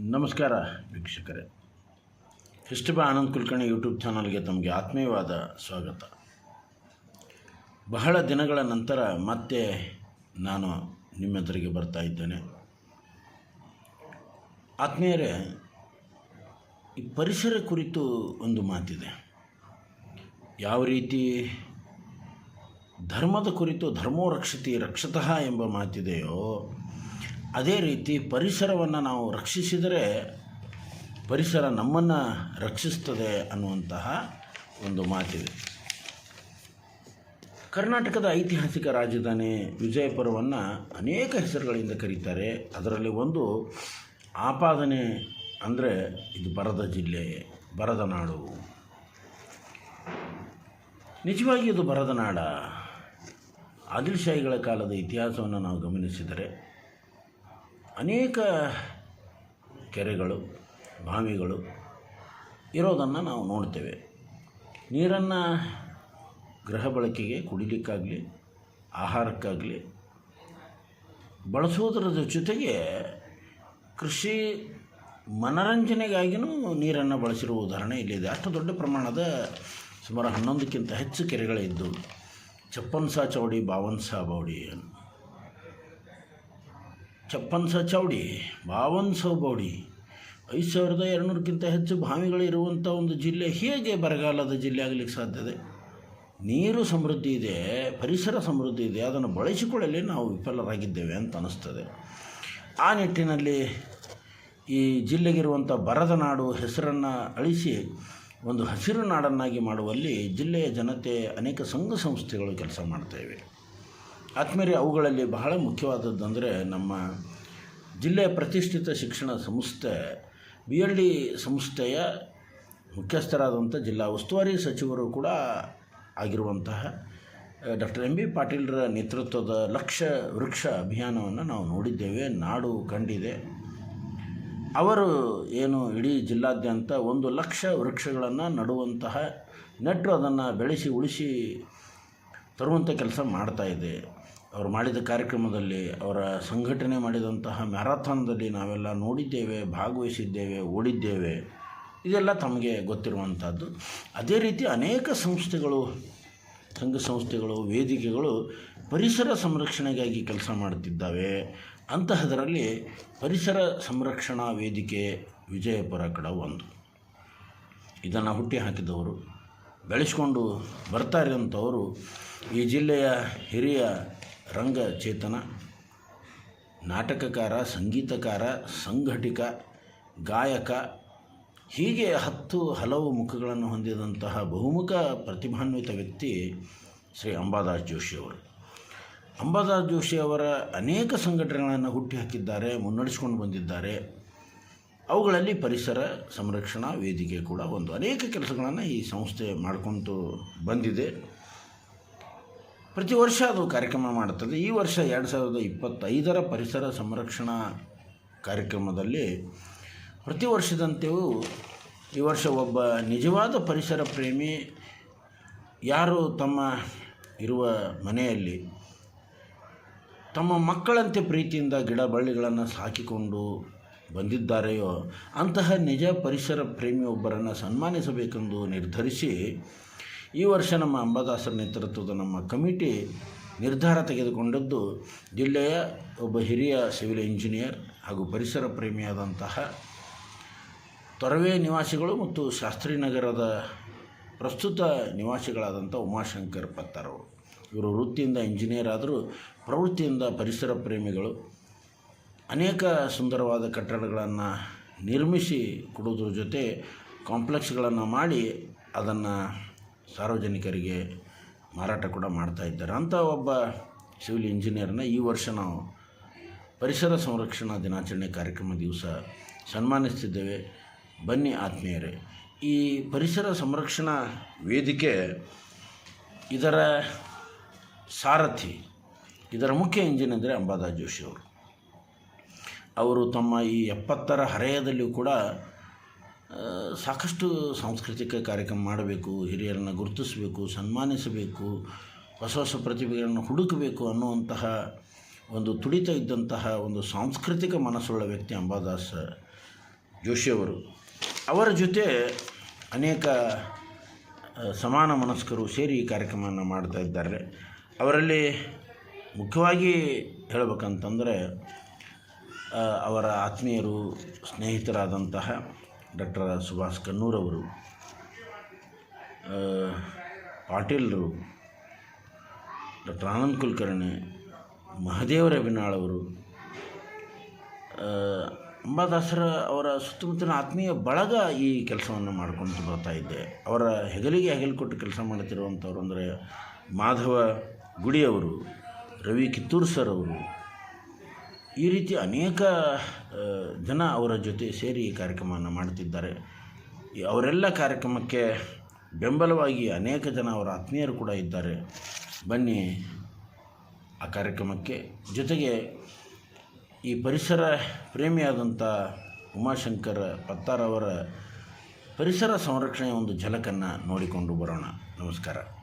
ನಮಸ್ಕಾರ ವೀಕ್ಷಕರೇ. ಹಿಸ್ಟಬಾ ಆನಂದ್ ಕುಲಕರ್ಣಿ ಯೂಟ್ಯೂಬ್ ಚಾನಲ್ಗೆ ತಮಗೆ ಆತ್ಮೀಯವಾದ ಸ್ವಾಗತ. ಬಹಳ ದಿನಗಳ ನಂತರ ಮತ್ತೆ ನಾನು ನಿಮ್ಮೆದುರಿಗೆ ಬರ್ತಾ ಇದ್ದೇನೆ. ಆತ್ಮೀಯರೇ, ಈ ಪರಿಸರ ಕುರಿತು ಒಂದು ಮಾತಿದೆ. ಯಾವ ರೀತಿ ಧರ್ಮದ ಕುರಿತು ಧರ್ಮೋ ರಕ್ಷತಿ ರಕ್ಷತಃ ಎಂಬ ಮಾತಿದೆಯೋ ಅದೇ ರೀತಿ ಪರಿಸರವನ್ನು ನಾವು ರಕ್ಷಿಸಿದರೆ ಪರಿಸರ ನಮ್ಮನ್ನು ರಕ್ಷಿಸ್ತದೆ ಅನ್ನುವಂತಹ ಒಂದು ಮಾತಿದೆ. ಕರ್ನಾಟಕದ ಐತಿಹಾಸಿಕ ರಾಜಧಾನಿ ವಿಜಯಪುರವನ್ನು ಅನೇಕ ಹೆಸರುಗಳಿಂದ ಕರೀತಾರೆ. ಅದರಲ್ಲಿ ಒಂದು ಆಪಾದನೆ ಅಂದರೆ ಇದು ಬರದ ಜಿಲ್ಲೆ ಬರದ ನಾಡು ನಿಜವಾಗಿ ಇದು ಬರದ ನಾಡ ಆದಿಲ್ಶಾಹಿಗಳ ಕಾಲದ ಇತಿಹಾಸವನ್ನು ನಾವು ಗಮನಿಸಿದರೆ ಅನೇಕ ಕೆರೆಗಳು, ಬಾವಿಗಳು ಇರೋದನ್ನು ನಾವು ನೋಡ್ತೇವೆ. ನೀರನ್ನು ಗೃಹ ಬಳಕೆಗೆ ಕುಡಿಲಿಕ್ಕಾಗಲಿ, ಆಹಾರಕ್ಕಾಗಲಿ ಬಳಸುವುದರ ಜೊತೆಗೆ ಕೃಷಿ ಮನರಂಜನೆಗಾಗಿಯೂ ನೀರನ್ನು ಬಳಸಿರುವ ಉದಾಹರಣೆ ಇಲ್ಲಿದೆ. ಅಷ್ಟು ದೊಡ್ಡ ಪ್ರಮಾಣದ ಸುಮಾರು ಹನ್ನೊಂದಕ್ಕಿಂತ ಹೆಚ್ಚು ಕೆರೆಗಳಿದ್ದು ಚಪ್ಪನ್ಸಾ ಚೌಡಿ ಬಾವನ್ಸಾ ಬೌಡಿ ಚಪ್ಪನ್ ಸ ಚೌಡಿ ಬಾವನ್ ಬೌಡಿ. ಐದು ಸಾವಿರದ ಎರಡುನೂರಕ್ಕಿಂತ ಹೆಚ್ಚು ಬಾವಿಗಳಿರುವಂಥ ಒಂದು ಜಿಲ್ಲೆ ಹೇಗೆ ಬರಗಾಲದ ಜಿಲ್ಲೆ ಆಗಲಿಕ್ಕೆ ಸಾಧ್ಯತೆ ನೀರು ಸಮೃದ್ಧಿ ಇದೆ, ಪರಿಸರ ಸಮೃದ್ಧಿ ಇದೆ, ಅದನ್ನು ಬಳಸಿಕೊಳ್ಳಲಿ ನಾವು ವಿಫಲರಾಗಿದ್ದೇವೆ ಅಂತ ಅನ್ನಿಸ್ತದೆ ಆ ನಿಟ್ಟಿನಲ್ಲಿ ಈ ಜಿಲ್ಲೆಗಿರುವಂಥ ಬರದ ನಾಡು ಹೆಸರನ್ನು ಅಳಿಸಿ ಒಂದು ಹಸಿರು ನಾಡನ್ನಾಗಿ ಮಾಡುವಲ್ಲಿ ಜಿಲ್ಲೆಯ ಜನತೆ ಅನೇಕ ಸಂಘ ಸಂಸ್ಥೆಗಳು ಕೆಲಸ ಮಾಡ್ತಾಯಿವೆ ಆತ್ಮೀಯರೇ, ಅವುಗಳಲ್ಲಿ ಬಹಳ ಮುಖ್ಯವಾದದ್ದು ಅಂದರೆ ನಮ್ಮ ಜಿಲ್ಲೆಯ ಪ್ರತಿಷ್ಠಿತ ಶಿಕ್ಷಣ ಸಂಸ್ಥೆ, ಬಿ ಎಲ್ ಡಿ ಸಂಸ್ಥೆಯ ಮುಖ್ಯಸ್ಥರಾದಂಥ ಜಿಲ್ಲಾ ಉಸ್ತುವಾರಿ ಸಚಿವರು ಕೂಡ ಆಗಿರುವಂತಹ ಡಾಕ್ಟರ್ ಎಂ. ಬಿ. ಪಾಟೀಲರ ನೇತೃತ್ವದ ಲಕ್ಷ ವೃಕ್ಷ ಅಭಿಯಾನವನ್ನು ನಾವು ನೋಡಿದ್ದೇವೆ, ನಾಡು ಕಂಡಿದೆ. ಅವರು ಏನು ಇಡೀ ಜಿಲ್ಲಾದ್ಯಂತ ಒಂದು ಲಕ್ಷ ವೃಕ್ಷಗಳನ್ನು ನಡುವಂತಹ ನೆಟ್ಟು ಅದನ್ನು ಬೆಳೆಸಿ, ಉಳಿಸಿ ತರುವಂಥ ಕೆಲಸ ಮಾಡ್ತಾ ಇದೆ. ಅವರು ಮಾಡಿದ ಕಾರ್ಯಕ್ರಮದಲ್ಲಿ, ಅವರ ಸಂಘಟನೆ ಮಾಡಿದಂತಹ ಮ್ಯಾರಥಾನ್ದಲ್ಲಿ ನಾವೆಲ್ಲ ನೋಡಿದ್ದೇವೆ, ಭಾಗವಹಿಸಿದ್ದೇವೆ, ಓಡಿದ್ದೇವೆ. ಇದೆಲ್ಲ ತಮಗೆ ಗೊತ್ತಿರುವಂಥದ್ದು. ಅದೇ ರೀತಿ ಅನೇಕ ಸಂಸ್ಥೆಗಳು, ಸಂಘ ಸಂಸ್ಥೆಗಳು, ವೇದಿಕೆಗಳು ಪರಿಸರ ಸಂರಕ್ಷಣೆಗಾಗಿ ಕೆಲಸ ಮಾಡುತ್ತಿದ್ದಾವೆ. ಅಂತಹದರಲ್ಲಿ ಪರಿಸರ ಸಂರಕ್ಷಣಾ ವೇದಿಕೆ ವಿಜಯಪುರ ಕಡ ಒಂದು. ಇದನ್ನು ಹುಟ್ಟಿ ಹಾಕಿದವರು, ಬೆಳೆಸ್ಕೊಂಡು ಬರ್ತಾ ಇರೋಂಥವರು ಈ ಜಿಲ್ಲೆಯ ಹಿರಿಯ ರಂಗಚೇತನ, ನಾಟಕಕಾರ, ಸಂಗೀತಕಾರ, ಸಂಘಟಿಕ, ಗಾಯಕ, ಹೀಗೆ ಹತ್ತು ಹಲವು ಮುಖಗಳನ್ನು ಹೊಂದಿದಂತಹ ಬಹುಮುಖ ಪ್ರತಿಭಾನ್ವಿತ ವ್ಯಕ್ತಿ ಶ್ರೀ ಅಂಬಾದಾಸ್ ಜೋಶಿಯವರು ಅಂಬಾದಾಸ್ ಜೋಶಿಯವರ ಅನೇಕ ಸಂಘಟನೆಗಳನ್ನು ಹುಟ್ಟಿ ಹಾಕಿದ್ದಾರೆ, ಮುನ್ನಡೆಸ್ಕೊಂಡು ಬಂದಿದ್ದಾರೆ. ಅವುಗಳಲ್ಲಿ ಪರಿಸರ ಸಂರಕ್ಷಣಾ ವೇದಿಕೆ ಕೂಡ ಒಂದು. ಅನೇಕ ಕೆಲಸಗಳನ್ನು ಈ ಸಂಸ್ಥೆ ಮಾಡಿಕೊಂಡು ಬಂದಿದೆ. ಪ್ರತಿ ವರ್ಷ ಅದು ಕಾರ್ಯಕ್ರಮ ಮಾಡುತ್ತದೆ ಈ ವರ್ಷ ಎರಡು ಸಾವಿರದ ಇಪ್ಪತ್ತೈದರ ಪರಿಸರ ಸಂರಕ್ಷಣಾ ಕಾರ್ಯಕ್ರಮದಲ್ಲಿ ಪ್ರತಿ ವರ್ಷದಂತೆಯೂ ಈ ವರ್ಷ ಒಬ್ಬ ನಿಜವಾದ ಪರಿಸರ ಪ್ರೇಮಿ ಯಾರು ತಮ್ಮ ಇರುವ ಮನೆಯಲ್ಲಿ ತಮ್ಮ ಮಕ್ಕಳಂತೆ ಪ್ರೀತಿಯಿಂದ ಗಿಡ ಬಳ್ಳಿಗಳನ್ನು ಸಾಕಿಕೊಂಡು ಬಂದಿದ್ದಾರೆಯೋ, ಅಂತಹ ನಿಜ ಪರಿಸರ ಪ್ರೇಮಿಯೊಬ್ಬರನ್ನು ಸನ್ಮಾನಿಸಬೇಕೆಂದು ನಿರ್ಧರಿಸಿ ಈ ವರ್ಷ ನಮ್ಮ ಅಂಬಾದಾಸರ ನೇತೃತ್ವದ ನಮ್ಮ ಕಮಿಟಿ ನಿರ್ಧಾರ ತೆಗೆದುಕೊಂಡದ್ದು ಜಿಲ್ಲೆಯ ಒಬ್ಬ ಹಿರಿಯ ಸಿವಿಲ್ ಇಂಜಿನಿಯರ್ ಹಾಗೂ ಪರಿಸರ ಪ್ರೇಮಿಯಾದಂತಹ ತೊರವೆ ನಿವಾಸಿಗಳು ಮತ್ತು ಶಾಸ್ತ್ರಿನಗರದ ಪ್ರಸ್ತುತ ನಿವಾಸಿಗಳಾದಂಥ ಉಮಾಶಂಕರ್ ಪತ್ತಾರವರು ಇವರು ವೃತ್ತಿಯಿಂದ ಇಂಜಿನಿಯರ್ ಆದರೂ ಪ್ರವೃತ್ತಿಯಿಂದ ಪರಿಸರ ಪ್ರೇಮಿಗಳು. ಅನೇಕ ಸುಂದರವಾದ ಕಟ್ಟಡಗಳನ್ನು ನಿರ್ಮಿಸಿ ಕೊಡೋದ್ರ ಜೊತೆ ಕಾಂಪ್ಲೆಕ್ಸ್ಗಳನ್ನು ಮಾಡಿ ಅದನ್ನು ಸಾರ್ವಜನಿಕರಿಗೆ ಮಾರಾಟ ಕೂಡ ಮಾಡ್ತಾ ಇದ್ದಾರೆ. ಅಂಥ ಒಬ್ಬ ಸಿವಿಲ್ ಇಂಜಿನಿಯರ್ನ ಈ ವರ್ಷ ನಾವು ಪರಿಸರ ಸಂರಕ್ಷಣಾ ದಿನಾಚರಣೆ ಕಾರ್ಯಕ್ರಮ ದಿವಸ ಸನ್ಮಾನಿಸ್ತಿದ್ದೇವೆ. ಬನ್ನಿ ಆತ್ಮೀಯರೇ, ಈ ಪರಿಸರ ಸಂರಕ್ಷಣಾ ವೇದಿಕೆ ಇದರ ಸಾರಥಿ, ಇದರ ಮುಖ್ಯ ಇಂಜಿನ್ ಅಂದರೆ ಅಂಬಾದಾಸ್ ಜೋಶಿ ಅವರು. ಅವರು ತಮ್ಮ ಈ ಎಪ್ಪತ್ತರ ಹರೆಯದಲ್ಲಿಯೂ ಕೂಡ ಸಾಕಷ್ಟು ಸಾಂಸ್ಕೃತಿಕ ಕಾರ್ಯಕ್ರಮ ಮಾಡಬೇಕು, ಹಿರಿಯರನ್ನು ಗುರುತಿಸಬೇಕು, ಸನ್ಮಾನಿಸಬೇಕು, ಹೊಸ ಹೊಸ ಪ್ರತಿಭೆಗಳನ್ನು ಹುಡುಕಬೇಕು ಅನ್ನುವಂತಹ ಒಂದು ತುಡಿತ ಇದ್ದಂತಹ ಒಂದು ಸಾಂಸ್ಕೃತಿಕ ಮನಸ್ಸುಳ್ಳ ವ್ಯಕ್ತಿ ಅಂಬಾದಾಸ ಜೋಶಿಯವರು ಅವರ. ಜೊತೆ ಅನೇಕ ಸಮಾನ ಮನಸ್ಕರು ಸೇರಿ ಈ ಕಾರ್ಯಕ್ರಮವನ್ನು ಮಾಡ್ತಾ ಇದ್ದಾರೆ. ಅವರಲ್ಲಿ ಮುಖ್ಯವಾಗಿ ಹೇಳಬೇಕಂತಂದರೆ ಅವರ ಆತ್ಮೀಯರು, ಸ್ನೇಹಿತರಾದಂತಹ ಡಾಕ್ಟರ್ ಸುಭಾಷ್ ಕನ್ನೂರವರು ಪಾಟೀಲ್ರು, ಡಾಕ್ಟರ್ ಆನಂದ್ ಕುಲಕರ್ಣಿ, ಮಹದೇವ ರವಿನಾಳವರು ಅಂಬಾದಾಸರ ಅವರ ಸುತ್ತಮುತ್ತಲಿನ ಆತ್ಮೀಯ ಬಳಗ ಈ ಕೆಲಸವನ್ನು ಮಾಡ್ಕೊಂಡು ಬರ್ತಾ ಇದ್ದೆ. ಅವರ ಹೆಗಲಿಗೆ ಹೆಗಲು ಕೊಟ್ಟು ಕೆಲಸ ಮಾಡ್ತಿರುವಂಥವ್ರು ಅಂದರೆ ಮಾಧವ ಗುಡಿಯವರು, ರವಿ ಕಿತ್ತೂರು ಸರ್ ಅವರು ಈ ರೀತಿ ಅನೇಕ ಜನ ಅವರ ಜೊತೆ ಸೇರಿ ಈ ಕಾರ್ಯಕ್ರಮವನ್ನು ಮಾಡ್ತಿದ್ದಾರೆ ಈ ಅವರೆಲ್ಲ ಕಾರ್ಯಕ್ರಮಕ್ಕೆ ಬೆಂಬಲವಾಗಿ ಅನೇಕ ಜನ ಅವರ ಆತ್ಮೀಯರು ಕೂಡ ಇದ್ದಾರೆ. ಬನ್ನಿ ಆ ಕಾರ್ಯಕ್ರಮಕ್ಕೆ. ಜೊತೆಗೆ ಈ ಪರಿಸರ ಪ್ರೇಮಿಯಾದಂಥ ಉಮಾಶಂಕರ್ ಪತ್ತಾರವರ ಪರಿಸರ ಸಂರಕ್ಷಣೆಯ ಒಂದು ಝಲಕನ್ನು ನೋಡಿಕೊಂಡು ಬರೋಣ. ನಮಸ್ಕಾರ.